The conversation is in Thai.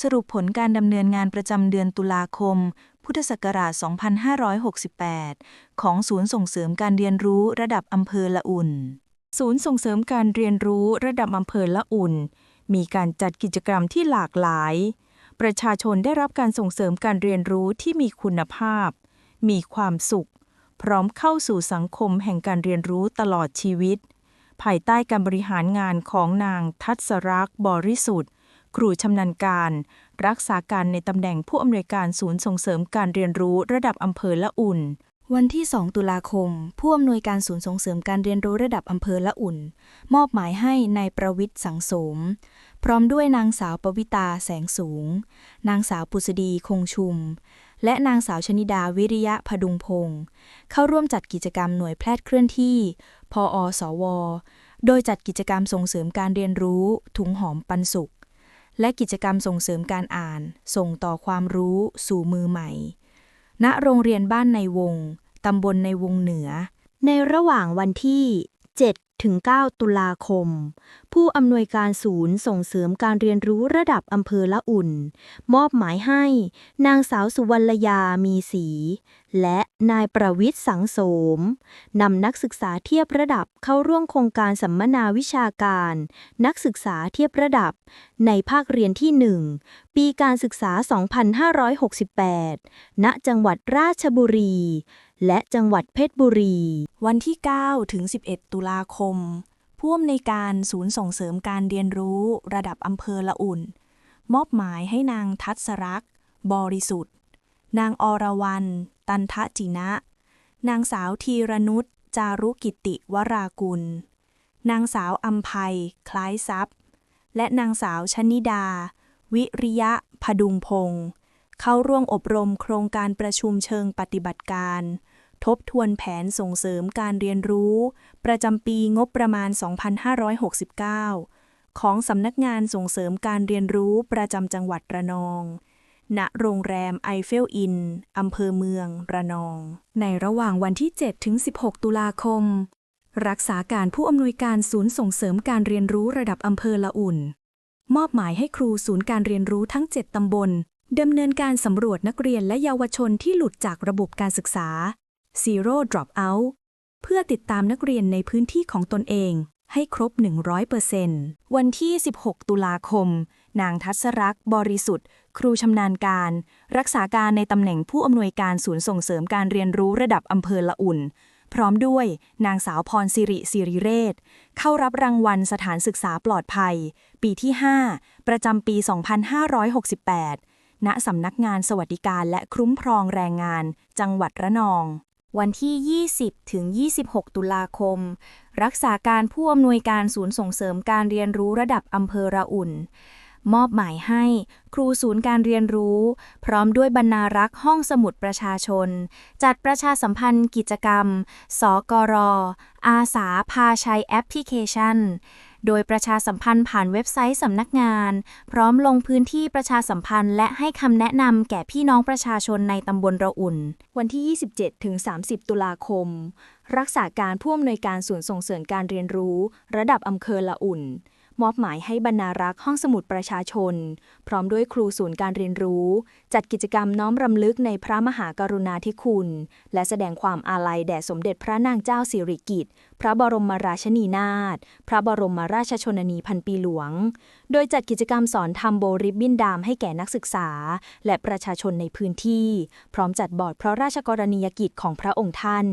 สรุปผลการดำเนินงานประจำเดือนตุลาคม พุทธศักราช 2568 ของศูนย์ส่งเสริมการเรียนรู้ระดับอำเภอละอุ่น ศูนย์ส่งเสริมการเรียนรู้ระดับอำเภอละอุ่น มีการจัดกิจกรรมที่หลากหลาย ประชาชนได้รับการส่งเสริมการเรียนรู้ที่มีคุณภาพ มีความสุข พร้อมเข้าสู่สังคมแห่งการเรียนรู้ตลอดชีวิต ภายใต้การบริหารงานของนางทัศรักษ์บริสุทธิ์ ครูชำนาญการ รักษาการในตำแหน่งผู้อำนวยการศูนย์ส่งเสริมการเรียนรู้ระดับอำเภอละอุ่น วันที่ 2 ตุลาคม ผู้อำนวยการศูนย์ส่งเสริมการเรียนรู้ระดับอำเภอละอุ่น มอบหมายให้นายประวิทย์สังสม พร้อมด้วยนางสาวปวิตาแสงสูง นางสาวปุษดีคงชุม และนางสาวชนิดาวิริยะพดุงพงศ์เข้าร่วมจัดกิจกรรมหน่วยแพทย์เคลื่อนที่ พออสวโดยจัดกิจกรรมส่งเสริมการเรียนรู้ ถุงหอมปันสุข และกิจกรรมส่งเสริมการอ่าน ส่งต่อความรู้สู่มือใหม่ ณ โรงเรียนบ้านในวง ตำบลในวงเหนือ ในระหว่างวันที่ 7 ถึง 9 ตุลาคม ผู้อำนวยการศูนย์ส่งเสริมการเรียนรู้ระดับอำเภอละอุ่น มอบหมายให้ นางสาวสุวรรณยามีสีและนายประวิทย์สังโสมนำนักศึกษาเทียบระดับเข้าร่วมโครงการสัมมนาวิชาการ นักศึกษาเทียบระดับ ในภาคเรียนที่ 1 ปีการศึกษา 2568 ณ จังหวัดราชบุรี และจังหวัดเพชรบุรี วันที่ 9 ถึง 11 ตุลาคมผู้อำนวยการศูนย์ส่งเสริมการเรียนรู้ระดับอำเภอละอุ่น มอบหมายให้นางทัศรักษ์บริสุทธิ์ นางอรวรรณตันทะจินะ นางสาวธีรนุชจารุกิติวรากุล นางสาวอัมภัยคล้ายทรัพย์ และนางสาวชนิดา วิริยะพดุงพงศ์เข้าร่วมอบรมโครงการประชุมเชิงปฏิบัติการ ทบทวนแผนส่งเสริมการเรียนรู้ ประจำปีงบประมาณ 2569 ของสำนักงานส่งเสริมการเรียนรู้ประจำจังหวัดระนอง ณ โรงแรมไอเฟลอิน อำเภอเมือง ระนอง ในระหว่างวันที่ 7 ถึง 16 ตุลาคม รักษาการผู้อำนวยการศูนย์ส่งเสริมการเรียนรู้ระดับอำเภอละอุ่น มอบหมายให้ครูศูนย์การเรียนรู้ทั้ง 7 ตำบลดำเนินการสำรวจนักเรียนและเยาวชนที่หลุดจากระบบการศึกษา Zero Dropout เพื่อติดตามนักเรียนในพื้นที่ของตนเองให้ครบ 100%วันที่ 16 ตุลาคม นางทัศรักษ์บริสุทธิ์ ครูชำนาญการ รักษาการในตำแหน่งผู้อำนวยการศูนย์ส่งเสริมการเรียนรู้ระดับอำเภอละอุ่น พร้อมด้วยนางสาวพรสิริสิริเรศ เข้ารับรางวัลสถานศึกษาปลอดภัย ปีที่ 5 ประจำปี 2568 ณสำนักงานสวัสดิการและคุ้มครองแรงงาน จังหวัดระนอง วันที่ 20 ถึง 26 ตุลาคม รักษาการผู้อำนวยการศูนย์ส่งเสริมการเรียนรู้ระดับอำเภอระอุ่น มอบหมายให้ครูศูนย์การเรียนรู้ พร้อมด้วยบรรณารักษ์ห้องสมุดประชาชน จัดประชาสัมพันธ์กิจกรรม สกร อาสาพาใช้แอปพลิเคชัน โดยประชาสัมพันธ์ผ่านเว็บไซต์สำนักงาน พร้อมลงพื้นที่ประชาสัมพันธ์และให้คำแนะนำแก่พี่น้องประชาชนในตำบลระอุ่น วันที่ 27 ถึง 30 ตุลาคม รักษาการผู้อำนวยการศูนย์ส่งเสริมการเรียนรู้ ระดับอำเภอละอุ่น มอบหมายให้บรรณารักษ์ห้องสมุดประชาชน พร้อมด้วยครูศูนย์การเรียนรู้ จัดกิจกรรมน้อมรำลึกในพระมหากรุณาธิคุณ และแสดงความอาลัยแด่สมเด็จพระนางเจ้าสิริกิติ์พระบรมราชินีนาถพระบรมราชชนนีพันปีหลวง โดยจัดกิจกรรมสอนทำโบริบบินดามให้แก่นักศึกษา และประชาชนในพื้นที่ พร้อมจัดบอร์ดพระราชกรณียกิจของพระองค์ท่าน